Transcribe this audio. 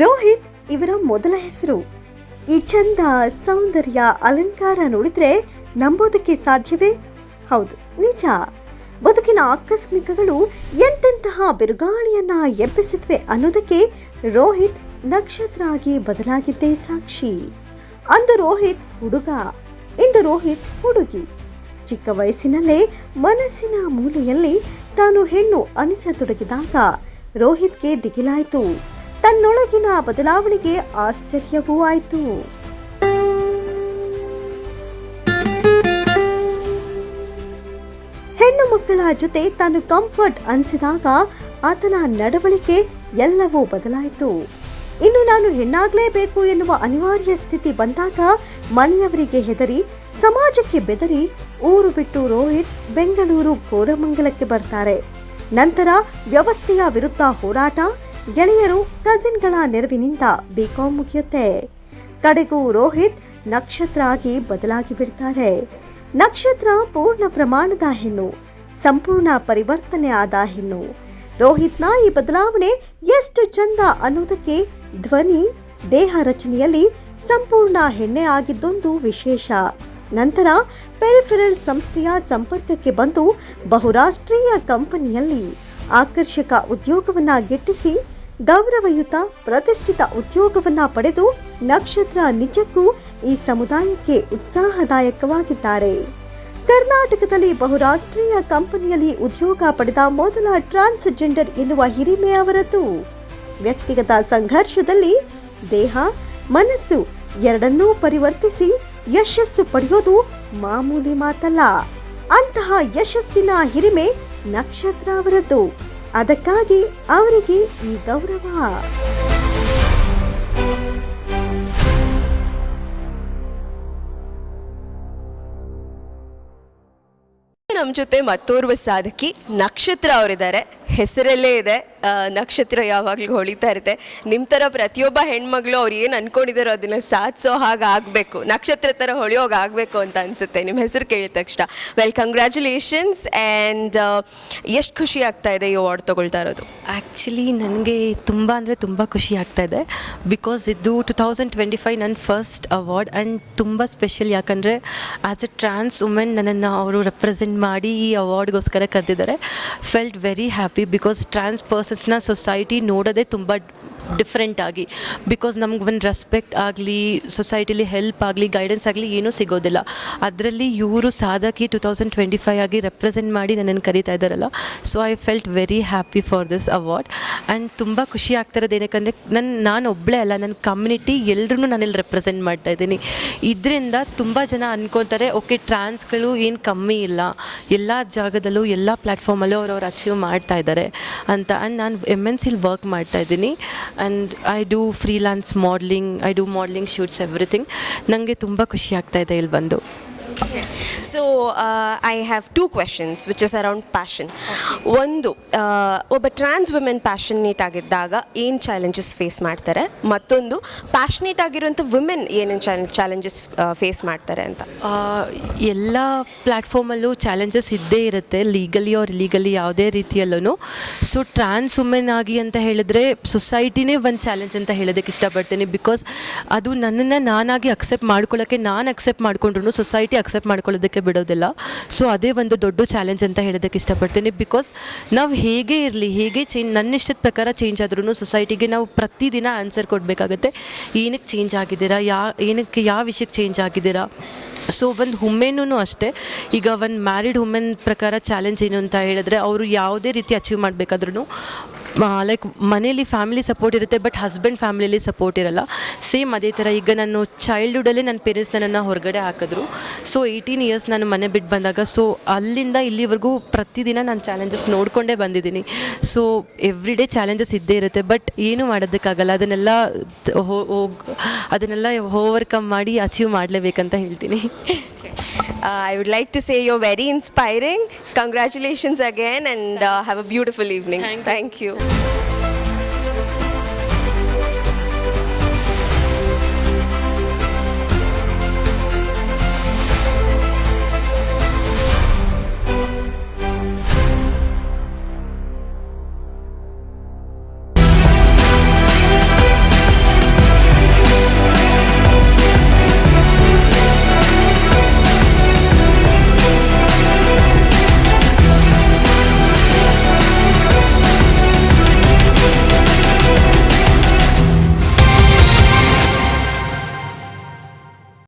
ರೋಹಿತ್ ಇವರ ಮೊದಲ ಹೆಸರು. ಈ ಚಂದ, ಸೌಂದರ್ಯ, ಅಲಂಕಾರ ನೋಡಿದ್ರೆ ನಂಬೋದಕ್ಕೆ ಸಾಧ್ಯವೇ? ಹೌದು, ನಿಜ. ಬದುಕಿನ ಆಕಸ್ಮಿಕಗಳು ಎಂತೆಂತಹ ಬಿರುಗಾಳಿಯನ್ನ ಎಬ್ಬಿಸಿದ್ವೆ ಅನ್ನೋದಕ್ಕೆ ರೋಹಿತ್ ನಕ್ಷತ್ರ ಆಗಿ ಬದಲಾಗಿದ್ದೇ ಸಾಕ್ಷಿ. ಅಂದು ರೋಹಿತ್ ಹುಡುಗ, ಇಂದು ರೋಹಿತ್ ಹುಡುಗಿ. ಚಿಕ್ಕ ವಯಸ್ಸಿನಲ್ಲೇ ಮನಸ್ಸಿನ ಮೂಲೆಯಲ್ಲಿ ತಾನು ಹೆಣ್ಣು ಅನಿಸತೊಡಗಿದಾಗ ರೋಹಿತ್ಗೆ ದಿಗಿಲಾಯಿತು. ತನ್ನೊಳಗಿನ ಬದಲಾವಣೆಗೆ ಆಶ್ಚರ್ಯವೂ ಆಯಿತು. ಹೆಣ್ಣು ಮಕ್ಕಳ ಜೊತೆ ತಾನು ಕಂಫರ್ಟ್ ಅನಿಸಿದಾಗ ಆತನ ನಡವಳಿಕೆ ಎಲ್ಲವೂ ಬದಲಾಯಿತು. ಇನ್ನು ನಾನು ಹೆಣ್ಣಾಗಲೇಬೇಕು ಎನ್ನುವ ಅನಿವಾರ್ಯ ಸ್ಥಿತಿ ಬಂದಾಗ ಮನೆಯವರಿಗೆ ಹೆದರಿ, ಸಮಾಜಕ್ಕೆ ಬೆದರಿ ಊರು ಬಿಟ್ಟು ರೋಹಿತ್ ಬೆಂಗಳೂರು ಕೋರಮಂಗಲಕ್ಕೆ ಬರ್ತಾರೆ. ನಂತರ ವ್ಯವಸ್ಥೆಯ ವಿರುದ್ಧ ಹೋರಾಟ ಗೆಳೆಯರು ಕಸಿನ್ಗಳ ನೆರವಿನಿಂದ ಬಿಕಾಂ ಮುಗಿಯುತ್ತೆ. ಕಡೆಗೂ ರೋಹಿತ್ ನಕ್ಷತ್ರ ಆಗಿ ಬದಲಾಗಿ ಬಿಡ್ತಾರೆ. ನಕ್ಷತ್ರ ಪೂರ್ಣ ಪ್ರಮಾಣದ ಹೆಣ್ಣು, ಸಂಪೂರ್ಣ ಪರಿವರ್ತನೆ ಆದ ಹೆಣ್ಣು. ರೋಹಿತ್ನ ಈ ಬದಲಾವಣೆ ಎಷ್ಟು ಚಂದ ಅನ್ನೋದಕ್ಕೆ ಧ್ವನಿ, ದೇಹ ರಚನೆಯಲ್ಲಿ ಸಂಪೂರ್ಣ ಹೆಣ್ಣೆ ಆಗಿದ್ದೊಂದು ವಿಶೇಷ. ನಂತರ ಪೆರಿಫೆರಲ್ ಸಂಸ್ಥೆಯ ಸಂಪರ್ಕಕ್ಕೆ ಬಂದು ಬಹುರಾಷ್ಟ್ರೀಯ ಕಂಪನಿಯಲ್ಲಿ ಆಕರ್ಷಕ ಉದ್ಯೋಗವನ್ನ ಗಿಟ್ಟಿಸಿ ಗೌರವಯುತ ಪ್ರತಿಷ್ಠಿತ ಉದ್ಯೋಗವನ್ನ ಪಡೆದು ನಕ್ಷತ್ರ ನಿಜಕ್ಕೂ ಈ ಸಮುದಾಯಕ್ಕೆ ಉತ್ಸಾಹದಾಯಕವಾಗಿದ್ದಾರೆ. ಕರ್ನಾಟಕದಲ್ಲಿ ಬಹುರಾಷ್ಟ್ರೀಯ ಕಂಪನಿಯಲ್ಲಿ ಉದ್ಯೋಗ ಪಡೆದ ಮೊದಲ ಟ್ರಾನ್ಸ್ಜೆಂಡರ್ ಎನ್ನುವ ಹಿರಿಮೆ ಅವರದ್ದು. ವ್ಯಕ್ತಿಗತ ಸಂಘರ್ಷದಲ್ಲಿ ದೇಹ, ಮನಸ್ಸು ಎರಡನ್ನೂ ಪರಿವರ್ತಿಸಿ ಯಶಸ್ಸು ಪಡೆಯೋದು ಮಾಮೂಲಿ ಮಾತಲ್ಲ. ಅಂತಹ ಯಶಸ್ಸಿನ ಹಿರಿಮೆ ನಕ್ಷತ್ರ ಅವರದ್ದು. ಅದಕ್ಕಾಗಿ ಅವರಿಗೆ ಈ ಗೌರವ. ನಮ್ಮ ಜೊತೆ ಮತ್ತೋರ್ವ ಸಾಧಕಿ ನಕ್ಷತ್ರ ಅವರಿದ್ದಾರೆ. ಹೆಸರಲ್ಲೇ ಇದೆ. ನಕ್ಷತ್ರ ಯಾವಾಗಲೂ ಹೊಳಿತಾ ಇರುತ್ತೆ. ನಿಮ್ಮ ಥರ ಪ್ರತಿಯೊಬ್ಬ ಹೆಣ್ಮಗಳು ಅವ್ರು ಏನು ಅಂದ್ಕೊಂಡಿದ್ದಾರೋ ಅದನ್ನ ಸಾಧಿಸೋ ಹಾಗೆ ಆಗಬೇಕು. ನಕ್ಷತ್ರ ಥರ ಹೊಳೆಯೋಗಿ ಆಗಬೇಕು ಅಂತ ಅನಿಸುತ್ತೆ. ನಿಮ್ಮ ಹೆಸರು ಕೇಳಿದ ತಕ್ಷಣ. ವೆಲ್ ಕಂಗ್ರ್ಯಾಚುಲೇಷನ್ಸ್ ಆ್ಯಂಡ್ ಎಷ್ಟು ಖುಷಿ ಆಗ್ತಾ ಇದೆ ಈ ಅವಾರ್ಡ್ ತೊಗೊಳ್ತಾ ಇರೋದು? ಆ್ಯಕ್ಚುಲಿ ನನಗೆ ತುಂಬ ಅಂದರೆ ತುಂಬ ಖುಷಿ ಆಗ್ತಾ ಇದೆ. ಬಿಕಾಸ್ ಇದು ಟು ತೌಸಂಡ್ ಟ್ವೆಂಟಿ ಫೈವ್ ನನ್ನ ಫಸ್ಟ್ ಅವಾರ್ಡ್ ಆ್ಯಂಡ್ ತುಂಬ ಸ್ಪೆಷಲ್ ಯಾಕಂದರೆ ಆ್ಯಸ್ ಎ ಟ್ರಾನ್ಸ್ ವುಮೆನ್ ನನ್ನನ್ನು ಅವರು ರೆಪ್ರೆಸೆಂಟ್ ಮಾಡಿ ಈ ಅವಾರ್ಡ್ಗೋಸ್ಕರ ಕರೆದಿದ್ದಾರೆ. Felt very happy because trans ಪರ್ಸನ್ಸ್ನ society ನೋಡೋದೇ ತುಂಬ ಡಿಫ್ರೆಂಟ್ ಆಗಿ. ಬಿಕಾಸ್ ನಮ್ಗೆ ಒಂದು ರೆಸ್ಪೆಕ್ಟ್ ಆಗಲಿ ಸೊಸೈಟಿಲಿ ಹೆಲ್ಪ್ ಆಗಲಿ ಗೈಡೆನ್ಸ್ ಆಗಲಿ ಏನೂ ಸಿಗೋದಿಲ್ಲ. ಅದರಲ್ಲಿ ಇವರು ಸಾಧಕಿ ಟು ತೌಸಂಡ್ ಟ್ವೆಂಟಿ ಫೈವ್ ಆಗಿ ರೆಪ್ರೆಸೆಂಟ್ ಮಾಡಿ ನನ್ನನ್ನು ಕರೀತಾ ಇದ್ದಾರಲ್ಲ. So I felt very happy for this award and ತುಂಬ ಖುಷಿ ಆಗ್ತಿರೋದು ಏನಕ್ಕಂದರೆ ನನ್ನ ನಾನು ಒಬ್ಬಳೇ ಅಲ್ಲ. ನನ್ನ ಕಮ್ಯುನಿಟಿ ಎಲ್ಲರೂ ನಾನಿಲ್ಲಿ ರೆಪ್ರೆಸೆಂಟ್ ಮಾಡ್ತಾ ಇದ್ದೀನಿ. ಇದರಿಂದ ತುಂಬ ಜನ ಅಂದ್ಕೊತಾರೆ ಓಕೆ ಟ್ರಾನ್ಸ್ಗಳು ಏನು ಕಮ್ಮಿ ಇಲ್ಲ. ಎಲ್ಲ ಜಾಗದಲ್ಲೂ, ಎಲ್ಲ ಪ್ಲ್ಯಾಟ್ಫಾರ್ಮಲ್ಲೂ ಅವ್ರು ಅವ್ರು ಅಚೀವ್ ಮಾಡ್ತಾ ಇದ್ದಾರೆ. ಅಂತ. ಆ್ಯಂಡ್ ನಾನು ಎಂ ಎನ್ ಸಿಲಿ ವರ್ಕ್ ಮಾಡ್ತಾ ಇದ್ದೀನಿ. And I do freelance modeling I do modeling shoots everything ನನಗೆ ತುಂಬ ಖುಷಿ ಆಗ್ತಾ ಇದೆ ಇಲ್ಲಿ ಬಂದು. So I have two questions which is around passion ಒಂದು ಒಬ್ಬ ಟ್ರಾನ್ಸ್ ವುಮೆನ್ ಪ್ಯಾಷನೇಟ್ ಆಗಿದ್ದಾಗ ಏನು ಚಾಲೆಂಜಸ್ ಫೇಸ್ ಮಾಡ್ತಾರೆ? ಮತ್ತೊಂದು ಪ್ಯಾಷನೇಟ್ ಆಗಿರುವಂಥ ವುಮೆನ್ ಏನೇನು ಚಾಲೆಂಜಸ್ ಫೇಸ್ ಮಾಡ್ತಾರೆ ಅಂತ? ಎಲ್ಲ ಪ್ಲ್ಯಾಟ್ಫಾರ್ಮಲ್ಲೂ ಚಾಲೆಂಜಸ್ ಇದ್ದೇ ಇರುತ್ತೆ ಲೀಗಲಿ ಆರ್ ಲೀಗಲಿ ಯಾವುದೇ ರೀತಿಯಲ್ಲೂ ಸೊ ಟ್ರಾನ್ಸ್ ವುಮೆನ್ ಆಗಿ ಅಂತ ಹೇಳಿದ್ರೆ ಸೊಸೈಟಿನೇ ಒಂದು ಚಾಲೆಂಜ್ ಅಂತ ಹೇಳೋದಕ್ಕೆ ಇಷ್ಟಪಡ್ತೀನಿ. ಬಿಕಾಸ್ ಅದು ನನ್ನನ್ನು ನಾನಾಗಿ ಅಕ್ಸೆಪ್ಟ್ ಮಾಡ್ಕೊಳ್ಳೋಕ್ಕೆ ನಾನು ಅಕ್ಸೆಪ್ಟ್ ಮಾಡ್ಕೊಂಡ್ರು ಸೊಸೈಟಿ ಅಕ್ಸೆಪ್ಟ್ ಮಾಡ್ಕೊಳ್ಳೋದಕ್ಕೆ ಬಿಡೋದಿಲ್ಲ. ಸೊ ಅದೇ ಒಂದು ದೊಡ್ಡ ಚಾಲೆಂಜ್ ಅಂತ ಹೇಳೋದಕ್ಕೆ ಇಷ್ಟಪಡ್ತೀನಿ. ಬಿಕಾಸ್ ನಾವು ಹೇಗೆ ಇರಲಿ, ಹೇಗೆ ಚೇಂಜ್ ನನ್ನ ಇಷ್ಟದ ಪ್ರಕಾರ ಚೇಂಜ್ ಆದ್ರೂ ಸೊಸೈಟಿಗೆ ನಾವು ಪ್ರತಿದಿನ ಆನ್ಸರ್ ಕೊಡಬೇಕಾಗತ್ತೆ. ಏನಕ್ಕೆ ಚೇಂಜ್ ಆಗಿದ್ದೀರಾ? ಯಾ, ಏನಕ್ಕೆ, ಯಾವ ವಿಷಯಕ್ಕೆ ಚೇಂಜ್ ಆಗಿದ್ದೀರಾ? ಸೊ ಒಂದು ಹುಮ್ಮೆನೂ ಅಷ್ಟೇ. ಈಗ ಒಂದು ಮ್ಯಾರಿಡ್ ವುಮೆನ್ ಪ್ರಕಾರ ಚಾಲೆಂಜ್ ಏನು ಅಂತ ಹೇಳಿದ್ರೆ, ಅವರು ಯಾವುದೇ ರೀತಿ ಅಚೀವ್ ಮಾಡಬೇಕಾದ್ರೂ ಲೈಕ್ ಮನೇಲಿ ಫ್ಯಾಮಿಲಿ ಸಪೋರ್ಟ್ ಇರುತ್ತೆ ಬಟ್ ಹಸ್ಬೆಂಡ್ ಫ್ಯಾಮಿಲಿಯಲ್ಲಿ ಸಪೋರ್ಟ್ ಇರಲ್ಲ. ಸೇಮ್ ಅದೇ ಥರ ಈಗ ನಾನು ಚೈಲ್ಡ್ಹುಡಲ್ಲೇ ನನ್ನ ಪೇರೆಂಟ್ಸ್ ನನ್ನನ್ನು ಹೊರಗಡೆ ಹಾಕಿದ್ರು. ಸೊ ಏಯ್ಟೀನ್ ಇಯರ್ಸ್ ನಾನು ಮನೆ ಬಿಟ್ಟು ಬಂದಾಗ ಸೊ ಅಲ್ಲಿಂದ ಇಲ್ಲಿವರೆಗೂ ಪ್ರತಿದಿನ ನಾನು ಚಾಲೆಂಜಸ್ ನೋಡಿಕೊಂಡೇ ಬಂದಿದ್ದೀನಿ. ಸೊ ಎವ್ರಿ ಡೇ ಚಾಲೆಂಜಸ್ ಇದ್ದೇ ಇರುತ್ತೆ ಬಟ್ ಏನೂ ಮಾಡೋದಕ್ಕಾಗಲ್ಲ. ಅದನ್ನೆಲ್ಲ ಹೋಗಿ, ಅದನ್ನೆಲ್ಲ ಓವರ್ಕಮ್ ಮಾಡಿ ಅಚೀವ್ ಮಾಡಲೇಬೇಕಂತ ಹೇಳ್ತೀನಿ. Uh, I would like to say you're very inspiring. Congratulations again and uh, have a beautiful evening. Thank you. Thank you.